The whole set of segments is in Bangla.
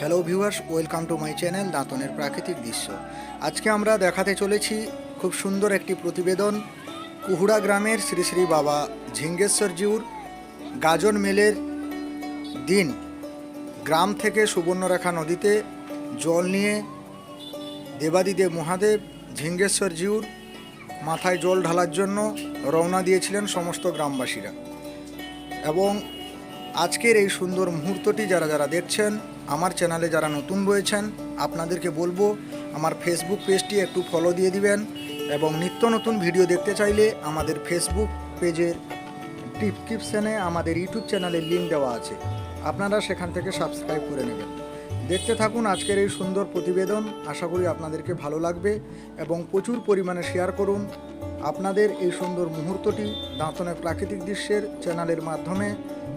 Hello viewers welcome to my channel দাঁতনের প্রাকৃতিক দৃশ্য আজকে আমরা দেখাতে চলেছি খুব সুন্দর একটি প্রতিবেদন কুহুড়া গ্রামের শ্রী শ্রী বাবা ঝিঙ্গেশ্বর জিউর গাজন মেলের দিন। গ্রাম থেকে সুবর্ণরেখা নদীতে জল নিয়ে দেবাদিদেব মহাদেব ঝিঙ্গেশ্বর জিউর মাথায় জল ঢালার জন্য রওনা দিয়েছিলেন সমস্ত গ্রামবাসীরা। এবং আজকের এই সুন্দর মুহূর্তটি যারা যারা দেখছেন আমার চ্যানেলে যারা নতুন রয়েছেন, আপনাদেরকে বলব, আমার ফেসবুক পেজটি একটু ফলো দিয়ে দিবেন এবং নিত্য নতুন ভিডিও দেখতে চাইলে আমাদের ফেসবুক পেজের ডিসক্রিপশানে আমাদের ইউটিউব চ্যানেলের লিঙ্ক দেওয়া আছে। আপনারা সেখান থেকে সাবস্ক্রাইব করে নেবেন। দেখতে থাকুন আজকের এই সুন্দর প্রতিবেদন। আশা করি আপনাদেরকে ভালো লাগবে এবং প্রচুর পরিমাণে শেয়ার করুন। আপনাদের এই সুন্দর মুহূর্তটি দাঁতনের প্রাকৃতিক দৃশ্যের চ্যানেলের মাধ্যমে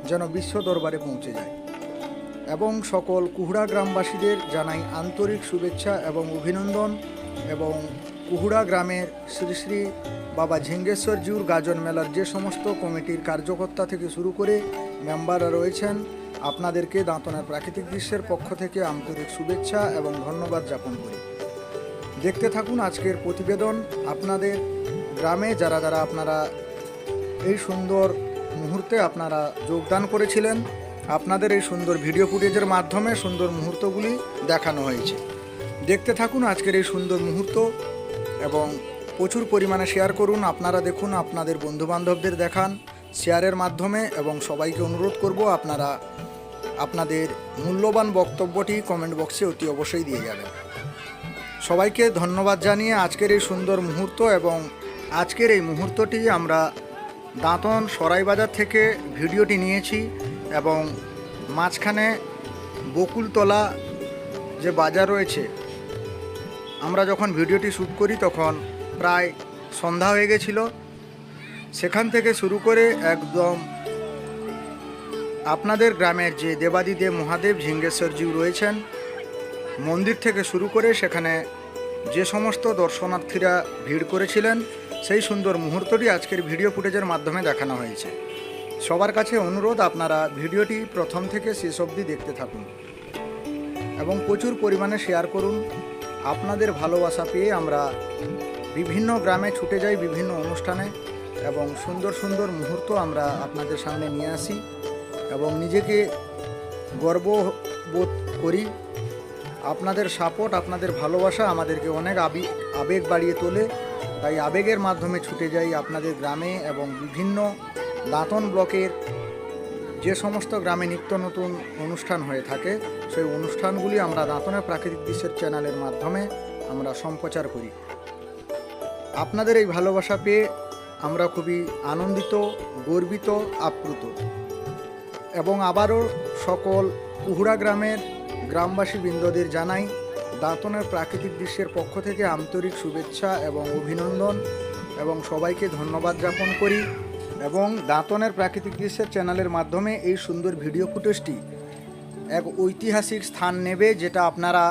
যেন বিশ্ব দরবারে পৌঁছে যায়। এবং সকল কুহুড়া গ্রামবাসীদের জানাই আন্তরিক শুভেচ্ছা এবং অভিনন্দন এবং কুহুড়া গ্রামের শ্রী শ্রী বাবা ঝিঙ্গেশ্বর জিউর গাজন মেলার যে সমস্ত কমিটির কার্যকর্তা থেকে শুরু করে মেম্বাররা রয়েছেন, আপনাদেরকে দাঁতনের প্রাকৃতিক দৃশ্যের পক্ষ থেকে আন্তরিক শুভেচ্ছা এবং ধন্যবাদ জ্ঞাপন করি। দেখতে থাকুন আজকের প্রতিবেদন। আপনাদের গ্রামে যারা যারা আপনারা এই সুন্দর মুহূর্তে আপনারা যোগদান করেছিলেন আপনাদের এই সুন্দর ভিডিও ফুটেজের মাধ্যমে সুন্দর মুহূর্তগুলি দেখানো হয়েছে। দেখতে থাকুন আজকের এই সুন্দর মুহূর্ত এবং প্রচুর পরিমাণে শেয়ার করুন। আপনারা দেখুন, আপনাদের বন্ধুবান্ধবদের দেখান শেয়ারের মাধ্যমে এবং সবাইকে অনুরোধ করব, আপনারা আপনাদের মূল্যবান বক্তব্যটি কমেন্ট বক্সে অতি অবশ্যই দিয়ে যাবেন। সবাইকে ধন্যবাদ জানিয়ে আজকের এই সুন্দর মুহূর্ত এবং আজকের এই মুহূর্তটি আমরা দাঁতন সরাইবাজার থেকে ভিডিওটি নিয়েছি। এবং মাঝখানে বকুলতলা যে বাজার রয়েছে, আমরা যখন ভিডিওটি শ্যুট করি তখন প্রায় সন্ধ্যা হয়ে গেছিল। সেখান থেকে শুরু করে একদম আপনাদের গ্রামের যে দেবাদিদেব মহাদেব ঝিঙ্গেশ্বরজিউ রয়েছেন, মন্দির থেকে শুরু করে সেখানে যে সমস্ত দর্শনার্থীরা ভিড় করেছিলেন, সেই সুন্দর মুহূর্তটি আজকের ভিডিও ফুটেজের মাধ্যমে দেখানো হয়েছে। সবার কাছে অনুরোধ, আপনারা ভিডিওটি প্রথম থেকে শেষ অবধি দেখতে থাকুন এবং প্রচুর পরিমাণে শেয়ার করুন। আপনাদের ভালোবাসা পেয়ে আমরা বিভিন্ন গ্রামে ছুটে যাই, বিভিন্ন অনুষ্ঠানে এবং সুন্দর সুন্দর মুহূর্ত আমরা আপনাদের সামনে নিয়ে আসি এবং নিজেকে গর্ব বোধ করি। আপনাদের সাপোর্ট আপনাদের ভালোবাসা আমাদেরকে অনেক আবি, আবেগ বাড়িয়ে তোলে। তাই আবেগের মাধ্যমে ছুটে যাই আপনাদের গ্রামে এবং বিভিন্ন দাঁতন ব্লকের যে সমস্ত গ্রামে নিত্য নতুন অনুষ্ঠান হয়ে থাকে, সেই অনুষ্ঠানগুলি আমরা দাঁতনের প্রাকৃতিক দৃশ্যের চ্যানেলের মাধ্যমে আমরা সম্প্রচার করি। আপনাদের এই ভালোবাসা পেয়ে আমরা খুবই আনন্দিত, গর্বিত, আপ্লুত। এবং আবারও সকল কুহুড়া গ্রামের গ্রামবাসী বৃন্দদের জানাই, দাঁতনের প্রাকৃতিক দৃশ্যের পক্ষ থেকে আন্তরিক শুভেচ্ছা এবং অভিনন্দন এবং সবাইকে ধন্যবাদ জ্ঞাপন করি। এবং দাঁতনের প্রাকৃতিক দৃশ্যের চ্যানেলের মাধ্যমে এই সুন্দর ভিডিও ফুটেজটি এক ঐতিহাসিক স্থান নেবে, যেটা আপনারা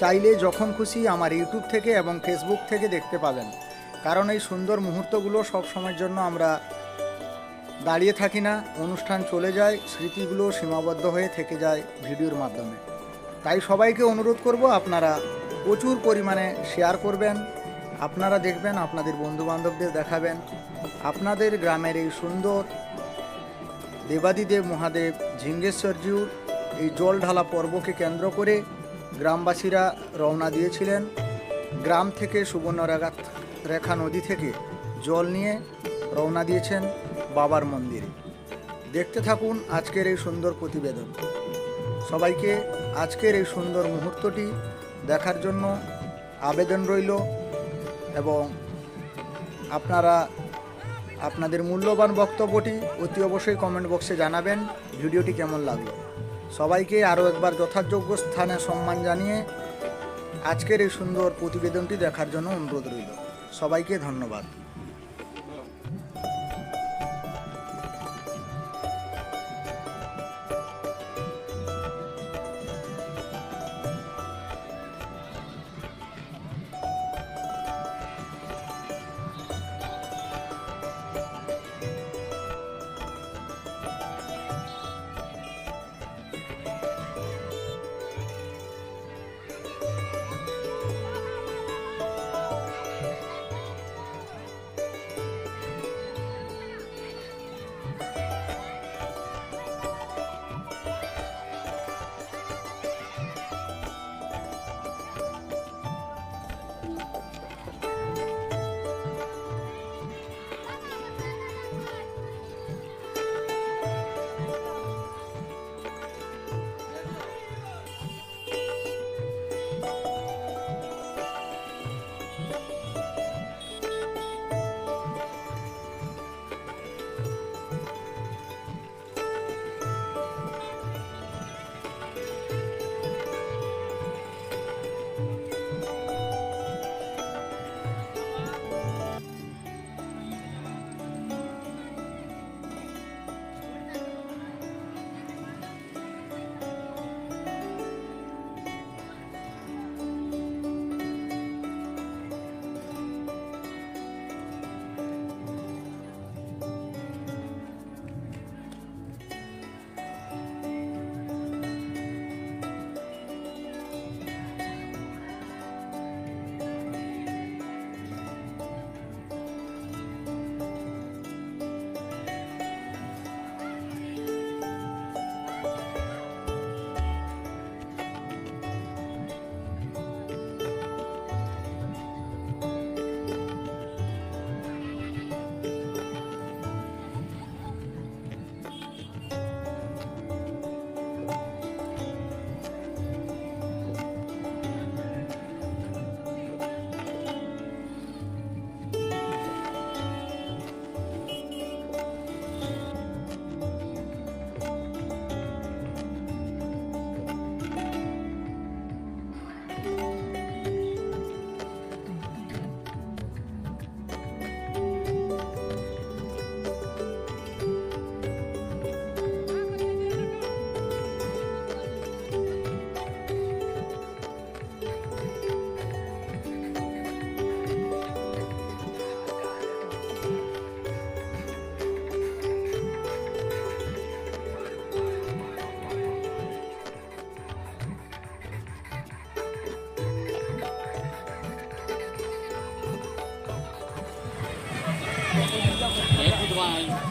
চাইলে যখন খুশি আমার ইউটিউব থেকে এবং ফেসবুক থেকে দেখতে পাবেন। কারণ এই সুন্দর মুহূর্তগুলো সব সময়ের জন্য আমরা দাঁড়িয়ে থাকি না, অনুষ্ঠান চলে যায়, স্মৃতিগুলো সীমাবদ্ধ হয়ে থেকে যায় ভিডিওর মাধ্যমে। তাই সবাইকে অনুরোধ করব আপনারা প্রচুর পরিমাণে শেয়ার করবেন আপনারা দেখবেন, আপনাদের বন্ধুবান্ধবদের দেখাবেন, আপনাদের গ্রামের এই সুন্দর দেবাদিদেব মহাদেব ঝিঙ্গেশ্বরজিউর এই জল ঢালা পর্বকে কেন্দ্র করে গ্রামবাসীরা রওনা দিয়েছিলেন। গ্রাম থেকে সুবর্ণরেখা রেখা নদী থেকে জল নিয়ে রওনা দিয়েছেন বাবার মন্দিরে। দেখতে থাকুন আজকের এই সুন্দর প্রতিবেদন। সবাইকে আজকের এই সুন্দর মুহূর্তটি দেখার জন্য আবেদন রইল। এবং আপনারা আপনাদের মূল্যবান বক্তব্যটি অতি অবশ্যই কমেন্ট বক্সে জানাবেন। ভিডিওটি কেমন লাগল? সবাইকে আরও একবার যথাযোগ্য স্থানে সম্মান জানিয়ে আজকের এই সুন্দর প্রতিবেদনটি দেখার জন্য অনুরোধ রইল। সবাইকে ধন্যবাদ। Bye.